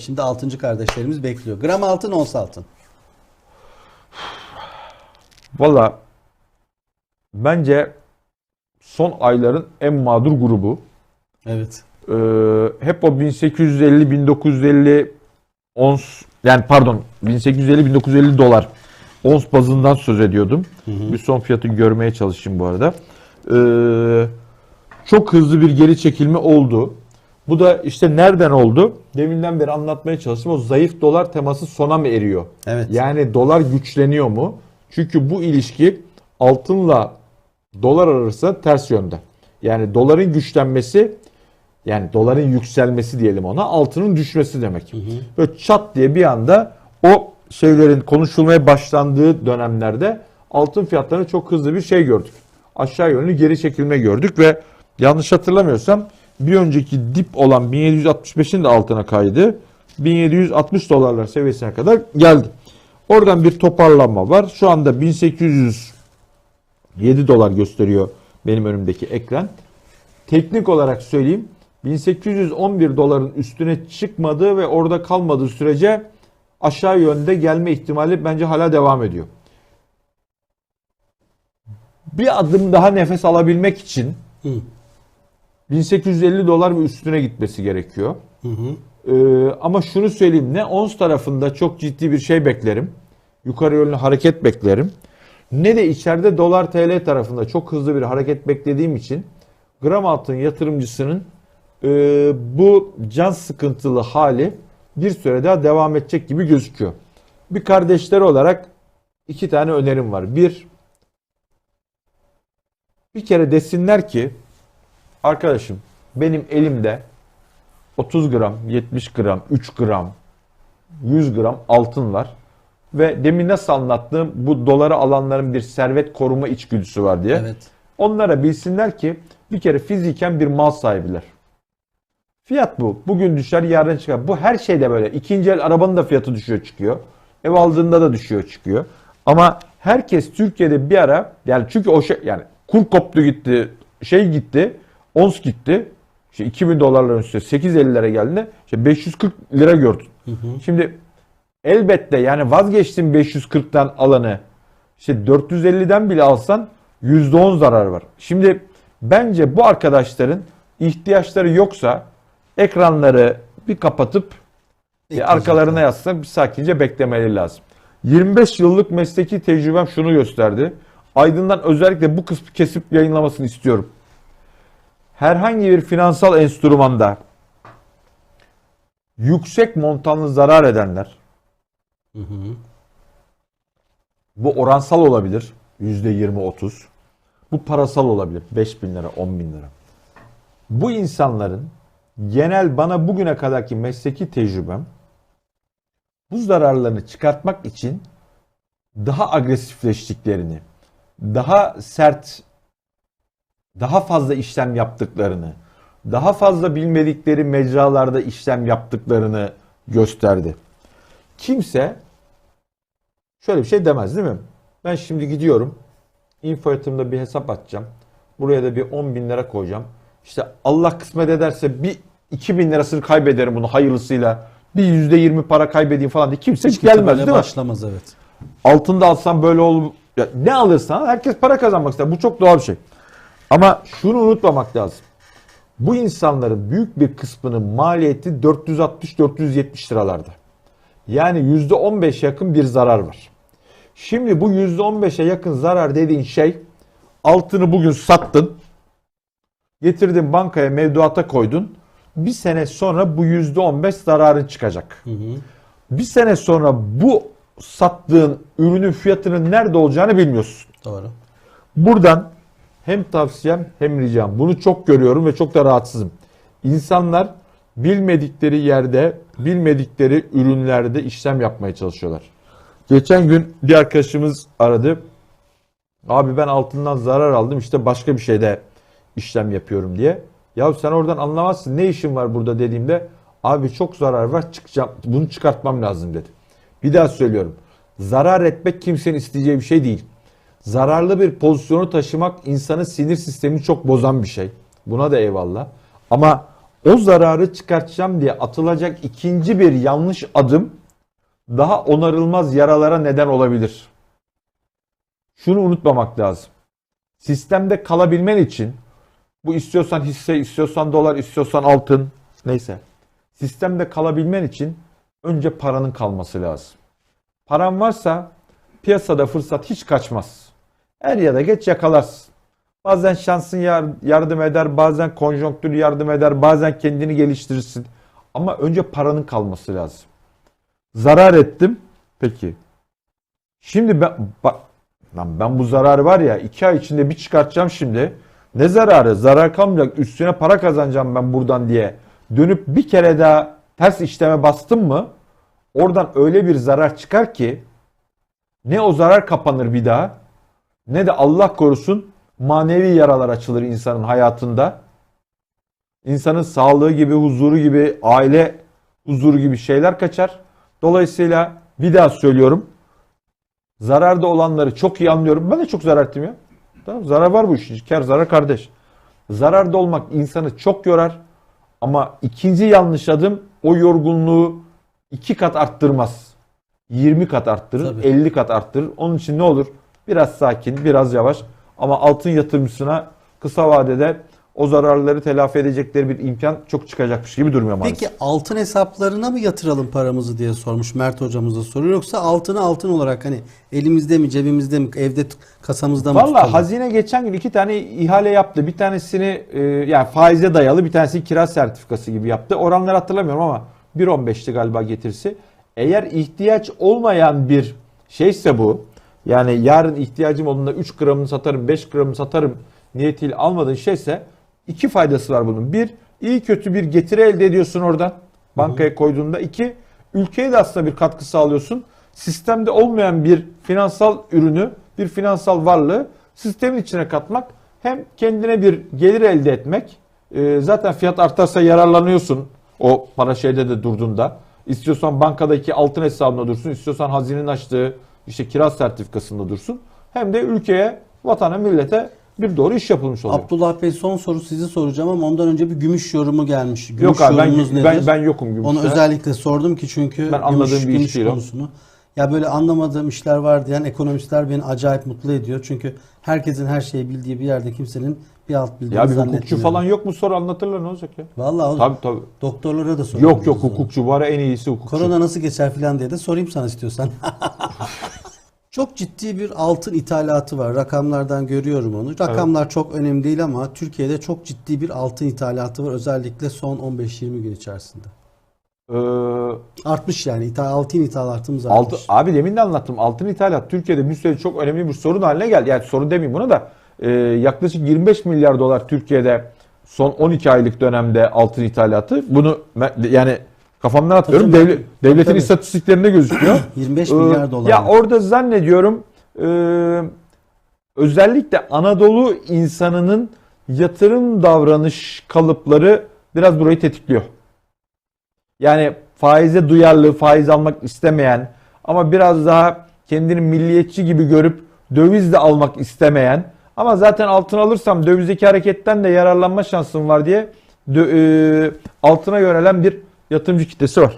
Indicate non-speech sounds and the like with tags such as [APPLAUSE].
Şimdi altıncı kardeşlerimiz bekliyor. Gram altın, ons altın. Valla bence son ayların en mağdur grubu. Evet. Ee, hep o 1850-1950 ons yani pardon 1850-1950 dolar ons bazından söz ediyordum. Bir son fiyatı görmeye çalışayım bu arada. Ee, çok hızlı bir geri çekilme oldu. Bu da işte nereden oldu? Deminden beri anlatmaya çalıştım. O zayıf dolar teması sona mı eriyor? Evet. Yani dolar güçleniyor mu? Çünkü bu ilişki altınla dolar arasında ters yönde. Yani doların güçlenmesi yani doların yükselmesi diyelim ona altının düşmesi demek. Böyle çat diye bir anda o şeylerin konuşulmaya başlandığı dönemlerde altın fiyatlarını çok hızlı bir şey gördük. Aşağı yönlü geri çekilme gördük ve yanlış hatırlamıyorsam bir önceki dip olan 1765'in de altına kaydı. 1760 dolarlar seviyesine kadar geldi. Oradan bir toparlanma var. Şu anda 1807 dolar gösteriyor benim önümdeki ekran. Teknik olarak söyleyeyim 1811 doların üstüne çıkmadığı ve orada kalmadığı sürece aşağı yönde gelme ihtimali bence hala devam ediyor. Bir adım daha nefes alabilmek için. 1850 dolar ve üstüne gitmesi gerekiyor. Hı hı. Ee, ama şunu söyleyeyim ne ons tarafında çok ciddi bir şey beklerim. Yukarı yönlü hareket beklerim. Ne de içeride dolar TL tarafında çok hızlı bir hareket beklediğim için gram altın yatırımcısının e, bu can sıkıntılı hali bir süre daha devam edecek gibi gözüküyor. Bir kardeşleri olarak iki tane önerim var. Bir, bir kere desinler ki arkadaşım benim elimde 30 gram, 70 gram, 3 gram, 100 gram altın var. Ve demin nasıl anlattığım bu doları alanların bir servet koruma içgüdüsü var diye. Evet. Onlara bilsinler ki bir kere fiziken bir mal sahibiler. Fiyat bu. Bugün düşer yarın çıkar. Bu her şeyde böyle. İkinci el arabanın da fiyatı düşüyor çıkıyor. Ev aldığında da düşüyor çıkıyor. Ama herkes Türkiye'de bir ara yani çünkü o şey yani kur koptu gitti şey gitti ons gitti. İşte 2000 dolarların üstüne 850'lere geldiğinde işte 540 lira gördün. Şimdi elbette yani vazgeçtin 540'tan alanı işte 450'den bile alsan %10 zarar var. Şimdi bence bu arkadaşların ihtiyaçları yoksa ekranları bir kapatıp bir arkalarına yatsın bir sakince beklemeleri lazım. 25 yıllık mesleki tecrübem şunu gösterdi. Aydın'dan özellikle bu kısmı kesip yayınlamasını istiyorum. Herhangi bir finansal enstrümanda yüksek montanlı zarar edenler Hı hı. Bu oransal olabilir. %20-30. Bu parasal olabilir. 5 bin lira, 10 bin lira. Bu insanların genel bana bugüne kadarki mesleki tecrübem bu zararlarını çıkartmak için daha agresifleştiklerini, daha sert, daha fazla işlem yaptıklarını, daha fazla bilmedikleri mecralarda işlem yaptıklarını gösterdi. Kimse şöyle bir şey demez değil mi? Ben şimdi gidiyorum. info yatırımda bir hesap açacağım. Buraya da bir 10 bin lira koyacağım. İşte Allah kısmet ederse bir 2 bin lirasını kaybederim bunu hayırlısıyla. Bir yüzde yirmi para kaybedeyim falan diye kimse hiç Kimse gelmez değil mi? başlamaz evet. Altında alsan böyle olur. Ya ne alırsan herkes para kazanmak ister. Bu çok doğal bir şey. Ama şunu unutmamak lazım. Bu insanların büyük bir kısmının maliyeti 460-470 liralarda. Yani %15 yakın bir zarar var. Şimdi bu %15'e yakın zarar dediğin şey altını bugün sattın. Getirdin bankaya mevduata koydun. Bir sene sonra bu %15 zararın çıkacak. Hı hı. Bir sene sonra bu sattığın ürünün fiyatının nerede olacağını bilmiyorsun. Doğru. Buradan hem tavsiyem hem ricam. Bunu çok görüyorum ve çok da rahatsızım. İnsanlar bilmedikleri yerde, bilmedikleri ürünlerde işlem yapmaya çalışıyorlar. Geçen gün bir arkadaşımız aradı. Abi ben altından zarar aldım işte başka bir şeyde işlem yapıyorum diye. Ya sen oradan anlamazsın ne işin var burada dediğimde abi çok zarar var çıkacağım bunu çıkartmam lazım dedi. Bir daha söylüyorum. Zarar etmek kimsenin isteyeceği bir şey değil. Zararlı bir pozisyonu taşımak insanın sinir sistemini çok bozan bir şey. Buna da eyvallah. Ama o zararı çıkartacağım diye atılacak ikinci bir yanlış adım daha onarılmaz yaralara neden olabilir. Şunu unutmamak lazım. Sistemde kalabilmen için bu istiyorsan hisse, istiyorsan dolar, istiyorsan altın neyse. Sistemde kalabilmen için önce paranın kalması lazım. Paran varsa piyasada fırsat hiç kaçmaz. Er ya da geç yakalarsın. Bazen şansın yar- yardım eder, bazen konjonktür yardım eder, bazen kendini geliştirirsin. Ama önce paranın kalması lazım. Zarar ettim. Peki. Şimdi ben bak lan ben bu zararı var ya iki ay içinde bir çıkartacağım şimdi. Ne zararı? Zarar kalmayacak. Üstüne para kazanacağım ben buradan diye. Dönüp bir kere daha ters işleme bastım mı oradan öyle bir zarar çıkar ki ne o zarar kapanır bir daha ne de Allah korusun manevi yaralar açılır insanın hayatında. İnsanın sağlığı gibi, huzuru gibi, aile huzuru gibi şeyler kaçar. Dolayısıyla bir daha söylüyorum. Zararda olanları çok iyi anlıyorum. Ben de çok zarar ettim ya. Tamam, zarar var bu işin. Kar zarar kardeş. Zararda olmak insanı çok yorar. Ama ikinci yanlış adım o yorgunluğu iki kat arttırmaz. 20 kat arttırır, Tabii. 50 kat arttırır. Onun için ne olur? Biraz sakin, biraz yavaş. Ama altın yatırımcısına kısa vadede o zararları telafi edecekleri bir imkan çok çıkacakmış gibi durmuyor maalesef. Peki altın hesaplarına mı yatıralım paramızı diye sormuş Mert hocamız da soruyor. Yoksa altını altın olarak hani elimizde mi cebimizde mi evde kasamızda mı Valla tutalım? hazine geçen gün iki tane ihale yaptı. Bir tanesini e, yani faize dayalı bir tanesi kira sertifikası gibi yaptı. Oranları hatırlamıyorum ama 1.15'ti galiba getirisi. Eğer ihtiyaç olmayan bir şeyse bu yani yarın ihtiyacım olduğunda 3 gramını satarım 5 gramını satarım niyetiyle almadığın şeyse iki faydası var bunun. Bir iyi kötü bir getiri elde ediyorsun oradan bankaya koyduğunda. iki ülkeye de aslında bir katkı sağlıyorsun. Sistemde olmayan bir finansal ürünü, bir finansal varlığı sistemin içine katmak hem kendine bir gelir elde etmek. e, zaten fiyat artarsa yararlanıyorsun o para şeyde de durduğunda. İstiyorsan bankadaki altın hesabında dursun, istiyorsan hazinenin açtığı işte kira sertifikasında dursun. Hem de ülkeye, vatana, millete bir doğru iş yapılmış oluyor. Abdullah Bey son soru sizi soracağım ama ondan önce bir gümüş yorumu gelmiş. Gümüş Yok abi ben, nedir? ben, ben yokum gümüşte. Onu özellikle sordum ki çünkü Ben anladığım gümüş, bir iş gümüş o. konusunu. Ya böyle anlamadığım işler var diyen ekonomistler beni acayip mutlu ediyor. Çünkü herkesin her şeyi bildiği bir yerde kimsenin bir alt bildiğini Ya bir hukukçu falan yok mu sor anlatırlar ne olacak ya? Vallahi Tabii tabii. doktorlara da soralım. Yok yok hukukçu ara en iyisi hukukçu. Korona nasıl geçer filan diye de sorayım sana istiyorsan. [LAUGHS] çok ciddi bir altın ithalatı var. Rakamlardan görüyorum onu. Rakamlar çok önemli değil ama Türkiye'de çok ciddi bir altın ithalatı var. Özellikle son 15-20 gün içerisinde. Ee, Artmış yani. İthal, altın ithalatımız altı, artmış. abi demin de anlattım. Altın ithalat Türkiye'de bir süre çok önemli bir sorun haline geldi. Yani sorun demeyeyim buna da. Ee, yaklaşık 25 milyar dolar Türkiye'de son 12 aylık dönemde altın ithalatı. Bunu yani kafamdan atlıyorum. Devlet, devletin Tabii. istatistiklerinde gözüküyor. [CLEARS THROAT] 25 Ee, milyar dolar. Ya orada zannediyorum e, özellikle Anadolu insanının yatırım davranış kalıpları biraz burayı tetikliyor. Yani faize duyarlı, faiz almak istemeyen ama biraz daha kendini milliyetçi gibi görüp döviz de almak istemeyen ama zaten altın alırsam dövizdeki hareketten de yararlanma şansım var diye e, altına yönelen bir yatırımcı kitlesi var.